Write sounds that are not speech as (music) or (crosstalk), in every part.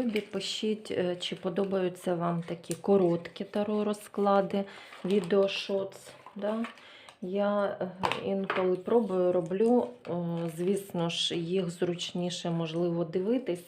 любі, пишіть, е, чи подобаються вам такі короткі таро розклади, відеошоц. Да? Я е, інколи пробую, роблю. Звісно ж, їх зручніше можливо дивитись,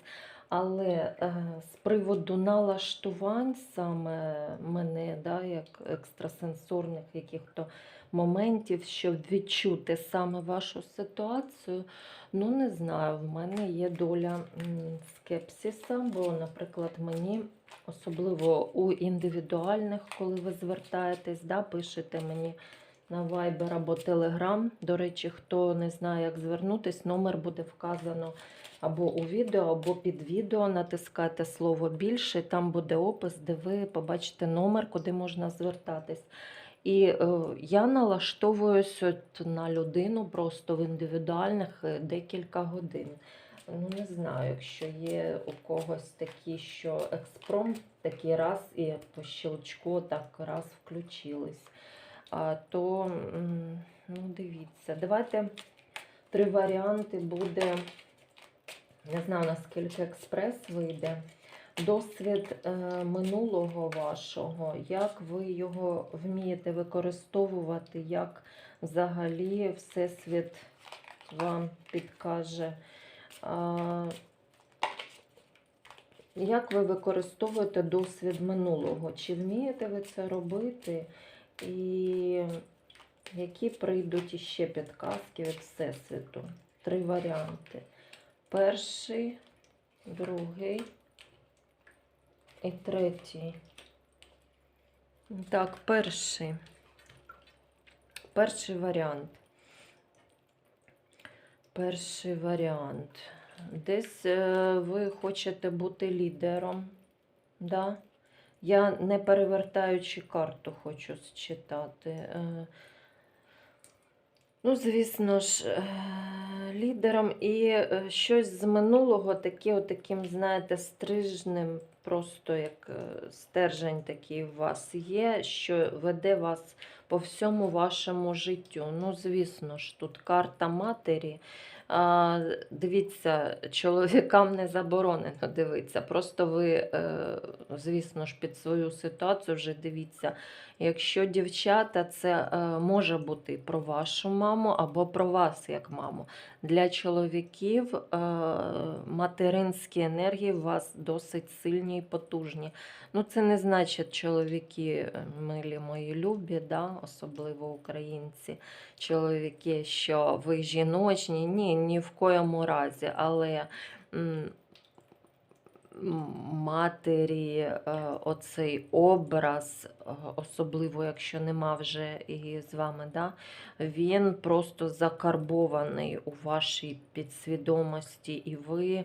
але е, з приводу налаштувань саме мене, да, як екстрасенсорних яких-то моментів, щоб відчути саме вашу ситуацію, ну не знаю, в мене є доля м, скепсиса, бо, наприклад, мені. Особливо у індивідуальних, коли ви звертаєтесь, да, пишете мені на Viber або Telegram. До речі, хто не знає, як звернутись, номер буде вказано або у відео, або під відео. Натискайте слово більше, там буде опис, де ви побачите номер, куди можна звертатись. І е, я налаштовуюсь от на людину просто в індивідуальних е, декілька годин. Ну, не знаю, якщо є у когось такі, що експромт такий раз і по щелчку так раз включились, то ну, дивіться. Давайте три варіанти буде. Не знаю, наскільки експрес вийде. Досвід е, минулого вашого, як ви його вмієте використовувати, як взагалі Всесвіт вам підкаже. Як ви використовуєте досвід минулого? Чи вмієте ви це робити? І які прийдуть іще підказки від Всесвіту? Три варіанти. Перший, другий і третій. Так, перший. Перший варіант. Перший варіант. Десь е, ви хочете бути лідером. Да? Я не перевертаючи карту хочу зчитати. Е, Ну, звісно ж, е, лідером і е, щось з минулого, таке, таким, знаєте, стрижним, просто як стержень такий у вас є, що веде вас по всьому вашому життю. Ну, звісно ж, тут карта матері. Дивіться, чоловікам не заборонено дивитися. Просто ви, е, звісно ж, під свою ситуацію вже дивіться. Якщо дівчата, це е, може бути про вашу маму або про вас як маму. Для чоловіків е, материнські енергії у вас досить сильні і потужні. Ну, це не значить, чоловіки, милі мої любі, да? Особливо українці, чоловіки, що ви жіночні. Ні, ні в коєму разі. Але матері, е, оцей образ, е, особливо якщо нема вже і з вами, да? він просто закарбований у вашій підсвідомості, і ви.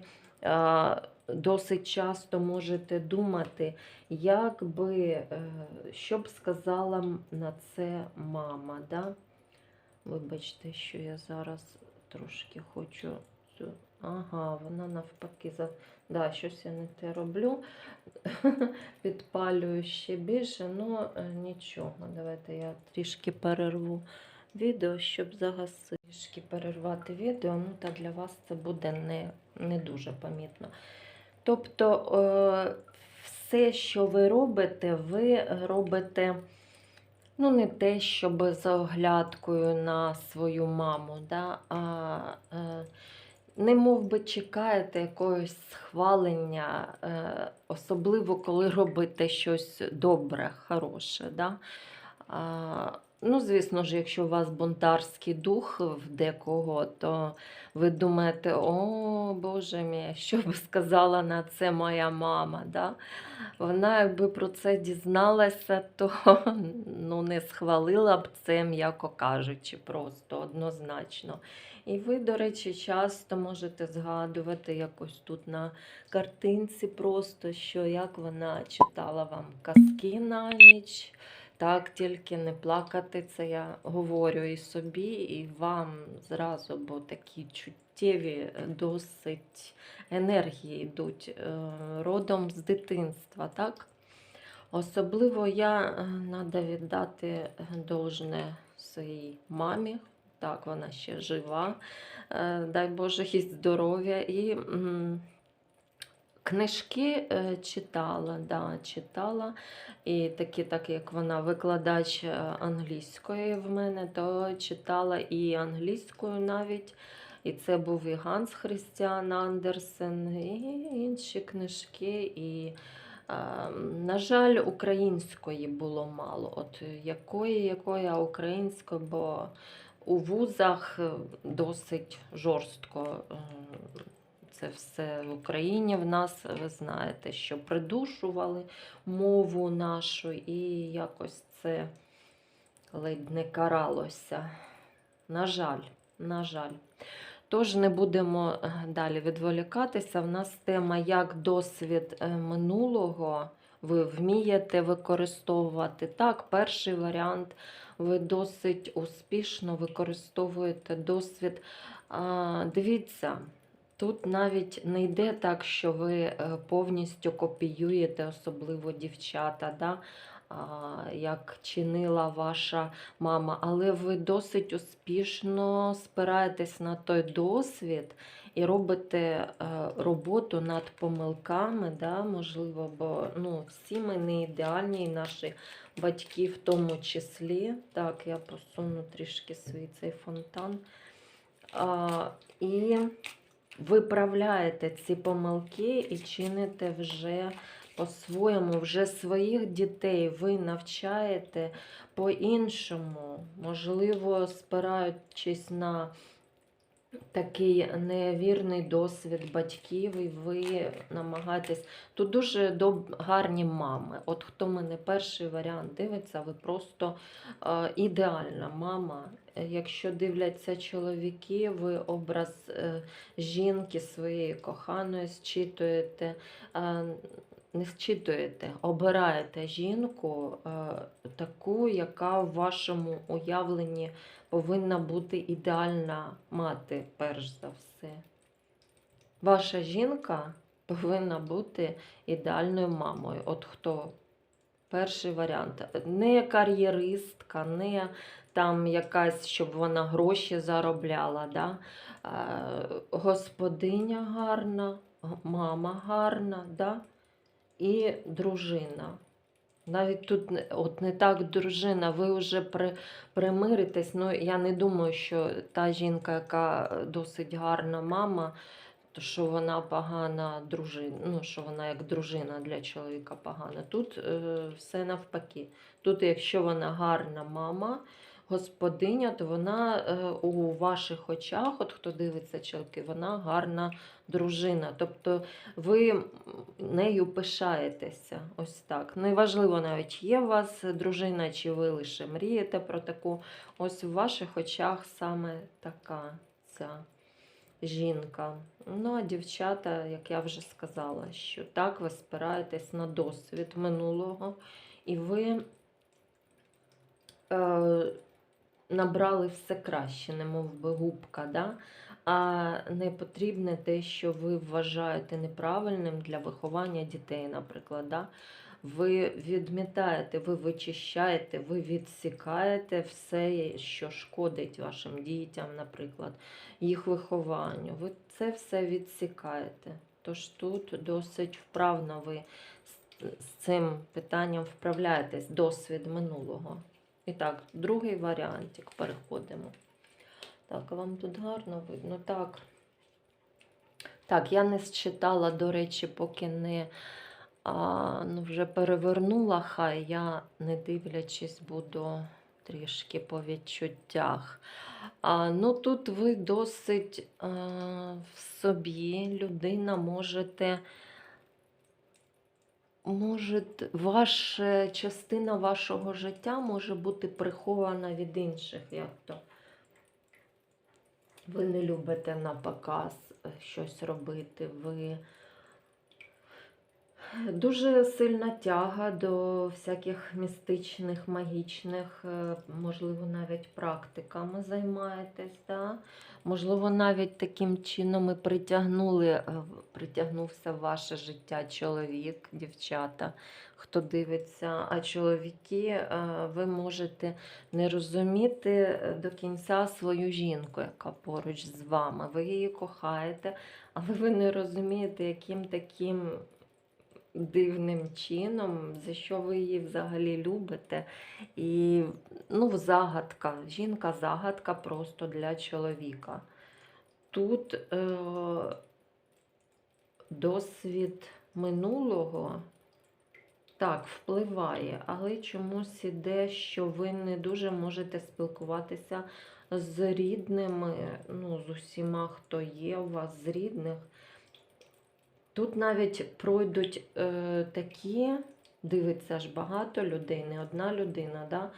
Досить часто можете думати, як би, е, що б сказала на це мама. Да? Вибачте, що я зараз трошки хочу. Ага, вона навпаки. За... Да, щось я не те роблю. (laughs) Підпалюю ще більше, ну е, нічого. Давайте я трішки перерву відео, щоб загасити. Перервати відео, ну та для вас це буде не, не дуже помітно. Тобто, е, все, що ви робите, ви робите ну, не те, щоб за оглядкою на свою маму, да, а е, не мов би чекаєте якогось схвалення, е, особливо коли робите щось добре, хороше. Да? Ну, звісно ж, якщо у вас бунтарський дух в декого, то ви думаєте, о Боже мій, що б сказала на це моя мама. Да? Вона, якби про це дізналася, то ну, не схвалила б це, м'яко кажучи, просто однозначно. І ви, до речі, часто можете згадувати якось тут на картинці, просто що як вона читала вам казки на ніч. Так, тільки не плакати, це я говорю і собі, і вам зразу, бо такі чуттєві е, досить енергії йдуть е, родом з дитинства, так? Особливо я треба віддати должне своїй мамі. Так, вона ще жива. Е, Дай Боже їй здоров'я. І Книжки е, читала, да, читала. І такі, так як вона викладач е, англійської в мене, то читала і англійською навіть. І це був і Ганс Христіан Андерсен, і інші книжки. І, е, на жаль, української було мало. От якої, якої, а української, бо у вузах досить жорстко. Це все в Україні в нас, ви знаєте, що придушували мову нашу, і якось це ледь не каралося. На жаль, на жаль. Тож не будемо е, далі відволікатися. В нас тема як досвід е, минулого ви вмієте використовувати. Так, перший варіант ви досить успішно використовуєте досвід. Дивіться, тут навіть не йде так, що ви е, повністю копіюєте, особливо дівчата, да? як чинила ваша мама, але ви досить успішно спираєтесь на той досвід і робите е, роботу над помилками, да, можливо, бо ну, всі ми не ідеальні, і наші батьки в тому числі. Так, я посуну трішки свій цей фонтан. А, і виправляєте ці помилки і чините вже по-своєму, вже своїх дітей ви навчаєте по-іншому, можливо, спираючись на такий невірний досвід батьків, і ви намагаєтесь. Тут дуже доб... гарні мами. От хто мене перший варіант дивиться, ви просто е, ідеальна мама. Якщо дивляться чоловіки, ви образ е, жінки своєї коханої зчитуєте. Е, не зчитуєте, обираєте жінку е, таку, яка в вашому уявленні повинна бути ідеальна мати, перш за все. Ваша жінка повинна бути ідеальною мамою. От хто перший варіант. Не кар'єристка, не там якась, щоб вона гроші заробляла. Да? Е, Господиня гарна, мама гарна. Да? і дружина. Навіть тут от не так дружина, ви вже при, примиритесь. Ну, я не думаю, що та жінка, яка досить гарна мама, то що вона погана дружина, ну, що вона як дружина для чоловіка погана. Тут е, все навпаки. Тут, якщо вона гарна мама, господиня, то вона е, у ваших очах, от хто дивиться чоловіки, вона гарна дружина. Тобто ви нею пишаєтеся. Ось так. Неважливо навіть є у вас дружина, чи ви лише мрієте про таку. Ось в ваших очах саме така ця жінка. Ну, а дівчата, як я вже сказала, що так ви спираєтесь на досвід минулого, і ви е, набрали все краще, немов би губка. Да? а не потрібне те, що ви вважаєте неправильним для виховання дітей, наприклад. Да? Ви відмітаєте, ви вичищаєте, ви відсікаєте все, що шкодить вашим дітям, наприклад, їх вихованню. Ви це все відсікаєте. Тож тут досить вправно ви з цим питанням вправляєтесь, досвід минулого. І так, другий варіантик переходимо. Так, вам тут гарно видно. Так. Так, я не считала, до речі, поки не а, ну, вже перевернула, хай я, не дивлячись, буду трішки по відчуттях. А, ну, тут ви досить а, в собі, людина, можете. Може, ваша частина вашого життя може бути прихована від інших, як то. Ви не любите на показ е, щось робити, ви Дуже сильна тяга до всяких містичних, магічних, е, можливо, навіть практиками займаєтесь. Да? Можливо, навіть таким чином і притягнули, е, притягнувся в ваше життя чоловік, дівчата, хто дивиться. А чоловіки, е, ви можете не розуміти до кінця свою жінку, яка поруч з вами. Ви її кохаєте, але ви не розумієте, яким таким дивним чином, за що ви її взагалі любите. І ну, загадка, жінка загадка просто для чоловіка. Тут е, досвід минулого так впливає, але чомусь іде, що ви не дуже можете спілкуватися з рідними, ну, з усіма, хто є у вас з рідних. Тут навіть пройдуть е, такі, дивиться ж багато людей, не одна людина, да?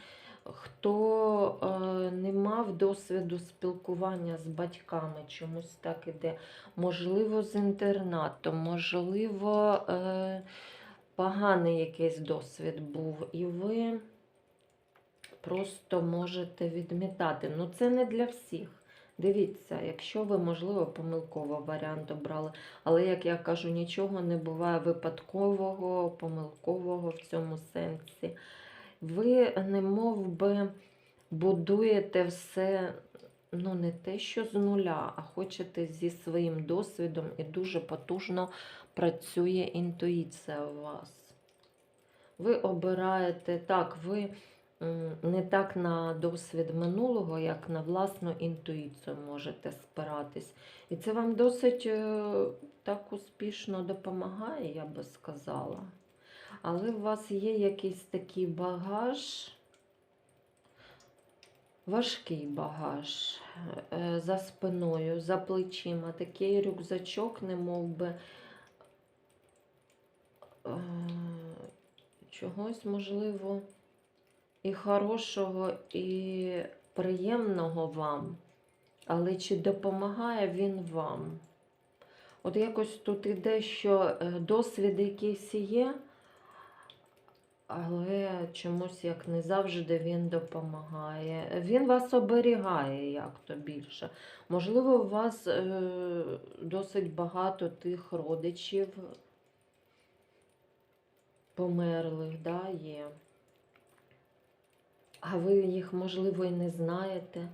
хто е, не мав досвіду спілкування з батьками, чомусь так іде. Можливо, з інтернатом, можливо, е, поганий якийсь досвід був, і ви просто можете відмітати. Ну, це не для всіх. Дивіться, якщо ви, можливо, помилково варіант обрали, але, як я кажу, нічого не буває випадкового, помилкового в цьому сенсі. Ви не мов би будуєте все, ну, не те, що з нуля, а хочете зі своїм досвідом і дуже потужно працює інтуїція у вас. Ви обираєте так, ви не так на досвід минулого, як на власну інтуїцію можете спиратись. І це вам досить е, так успішно допомагає, я би сказала. Але у вас є якийсь такий багаж, важкий багаж е, за спиною, за плечима, такий рюкзачок, не мов би. е, Чогось можливо і хорошого, і приємного вам, але чи допомагає він вам? От якось тут іде, що е, досвід якийсь є, але чомусь як не завжди він допомагає. Він вас оберігає як то більше. Можливо, у вас е, досить багато тих родичів померлих, да, є. А ви їх, можливо, і не знаєте,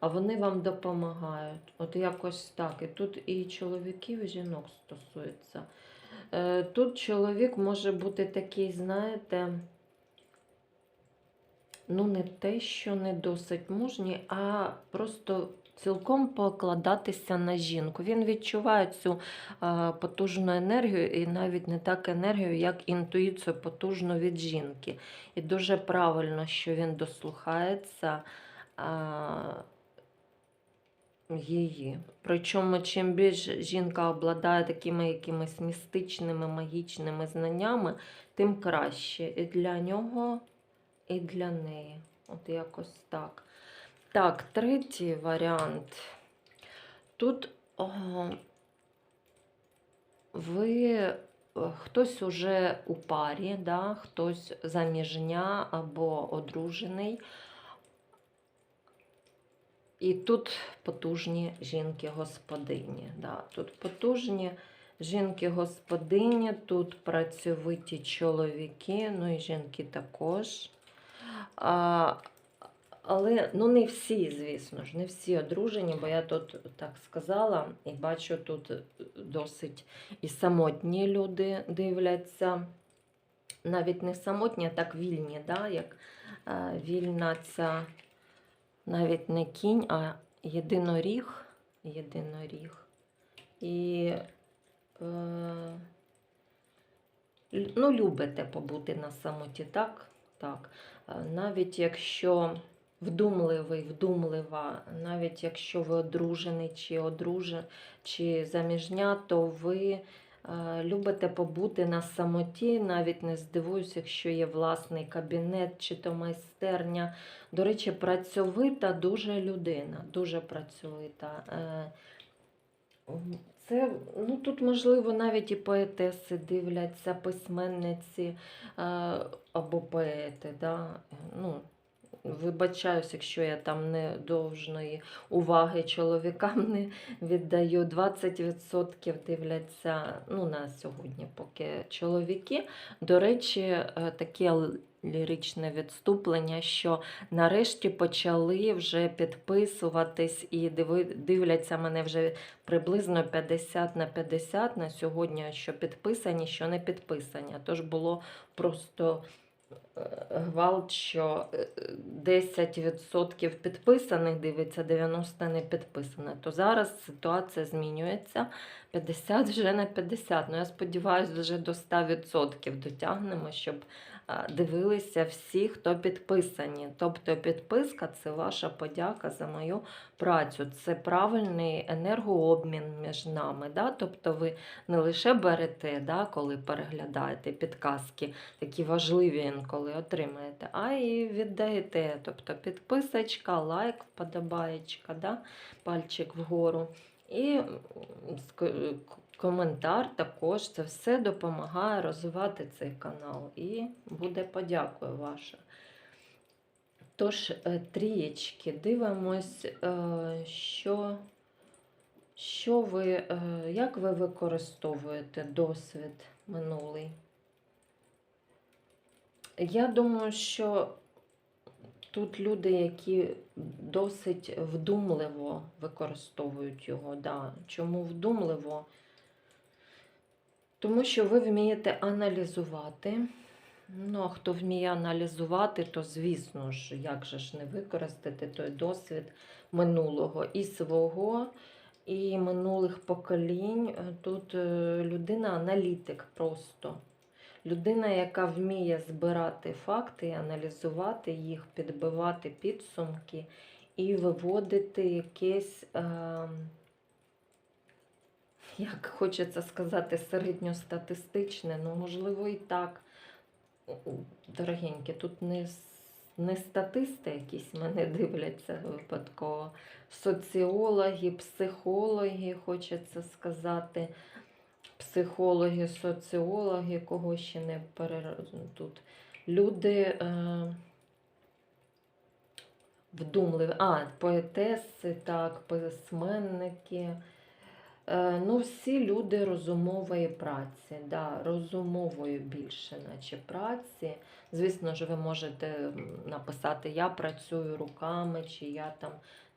а вони вам допомагають. От якось так. І тут і чоловіків, і жінок стосується. Е, Тут чоловік може бути такий, знаєте, ну, не те, що не досить мужній, а просто цілком покладатися на жінку. Він відчуває цю е, потужну енергію, і навіть не так енергію, як інтуїцію потужну від жінки. І дуже правильно, що він дослухається а, її. Причому, чим більш жінка обладає такими якимись містичними, магічними знаннями, тим краще. І для нього, і для неї. От якось так. Так, третій варіант. Тут о, ви е, хтось уже у парі, да, хтось заміжня або одружений. І тут потужні жінки-господині. Да. Тут потужні жінки-господині, тут працьовиті чоловіки, ну і жінки також. А, але ну не всі, звісно ж, не всі одружені, бо я тут так сказала і бачу тут досить і самотні люди дивляться. Навіть не самотні, а так вільні, да? як е, вільна ця навіть не кінь, а єдиноріг. Єдиноріг. І е, ну, любите побути на самоті, так? Так. Е, Навіть якщо вдумливий, вдумлива, навіть якщо ви одружений чи одружен, чи заміжня, то ви е, любите побути на самоті. Навіть не здивуюся, якщо є власний кабінет чи то майстерня. До речі, працьовита дуже людина, дуже працьовита. Е, Це, ну тут, можливо, навіть і поетеси дивляться, письменниці е, або поети. Да? Ну, вибачаюсь, якщо я там не довжної уваги чоловікам не віддаю. 20% дивляться ну, на сьогодні, поки чоловіки. До речі, е, таке ліричне відступлення, що нарешті почали вже підписуватись і дивляться мене вже приблизно 50 на 50 на сьогодні, що підписані, що не підписані. Тож було просто гвалт, що е, 10% підписаних дивиться, 90 не підписане. То зараз ситуація змінюється. 50 вже на 50. Ну я сподіваюся, вже до 100% дотягнемо, щоб дивилися всі, хто підписані. Тобто підписка це ваша подяка за мою працю. Це правильний енергообмін між нами. Да? Тобто ви не лише берете, да, коли переглядаєте підказки, такі важливі інколи отримаєте, а і віддаєте. Тобто підписочка, лайк, вподобаєчка, да? пальчик вгору. І коментар також. Це все допомагає розвивати цей канал. І буде подякою ваша. Тож, е, трієчки, дивимось, е, що, що ви, е, як ви використовуєте досвід минулий. Я думаю, що тут люди, які досить вдумливо використовують його. Да. Чому вдумливо? Тому що ви вмієте аналізувати. Ну, а хто вміє аналізувати, то звісно ж, як же ж не використати той досвід минулого і свого, і минулих поколінь. Тут е, людина аналітик просто. Людина, яка вміє збирати факти, аналізувати їх, підбивати підсумки і виводити якесь, е, як хочеться сказати, середньостатистичне, ну, можливо, і так. Дорогенькі, тут не, не статисти якісь мене дивляться випадково. Соціологи, психологи, хочеться сказати. Психологи, соціологи, кого ще не перер... тут. Люди е... вдумливі. А, поетеси, так, письменники. Е, ну, всі люди розумової праці, да, розумової більше, наче праці. Звісно ж, ви можете написати Я працюю руками, чи я там.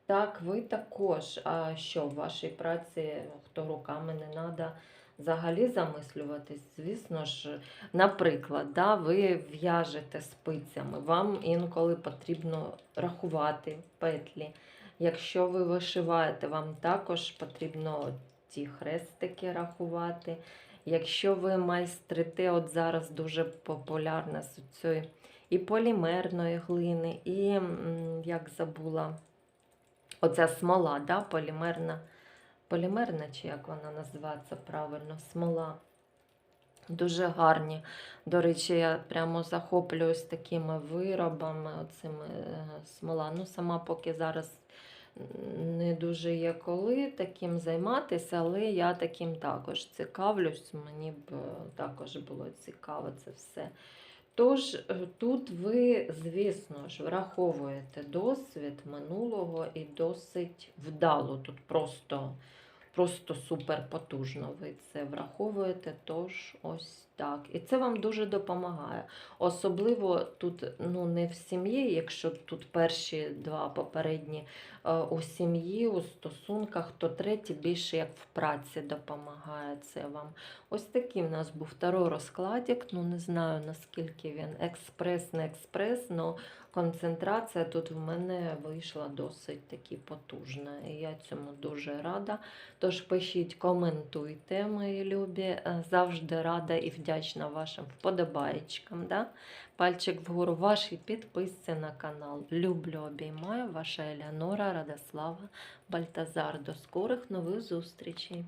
Так, ви також. А що в вашій праці, хто руками не треба взагалі замислюватись? Звісно ж, наприклад, да, ви в'яжете спицями, вам інколи потрібно рахувати петлі. Якщо ви вишиваєте, вам також потрібно ті хрестики рахувати. Якщо ви майстрите, от зараз дуже популярна з цієї і полімерної глини, і як забула, оця смола, да, полімерна, полімерна, чи як вона називається правильно, смола. Дуже гарні. До речі, я прямо захоплююсь такими виробами, оцими е, смола. Ну, сама поки зараз не дуже є коли таким займатися, але я таким також цікавлюсь. Мені б е, також було цікаво це все. Тож е, тут ви, звісно ж, враховуєте досвід минулого і досить вдало. Тут просто, просто супер потужно ви це враховуєте. Тож ось так. І це вам дуже допомагає. Особливо тут ну, не в сім'ї, якщо тут перші два попередні е, у сім'ї, у стосунках, то третій більше як в праці допомагає це вам. Ось такий в нас був второй розкладик. Ну, не знаю наскільки він експрес, не експрес, але концентрація тут в мене вийшла досить таки потужна. І я цьому дуже рада. Тож пишіть, коментуйте, мої любі. Е, Завжди рада і вдячна вашим вподобаєчкам. Да? Пальчик вгору вашій підписці на канал. Люблю, обіймаю. Ваша Елеонора Радослава Бальтазар. До скорих нових зустрічей!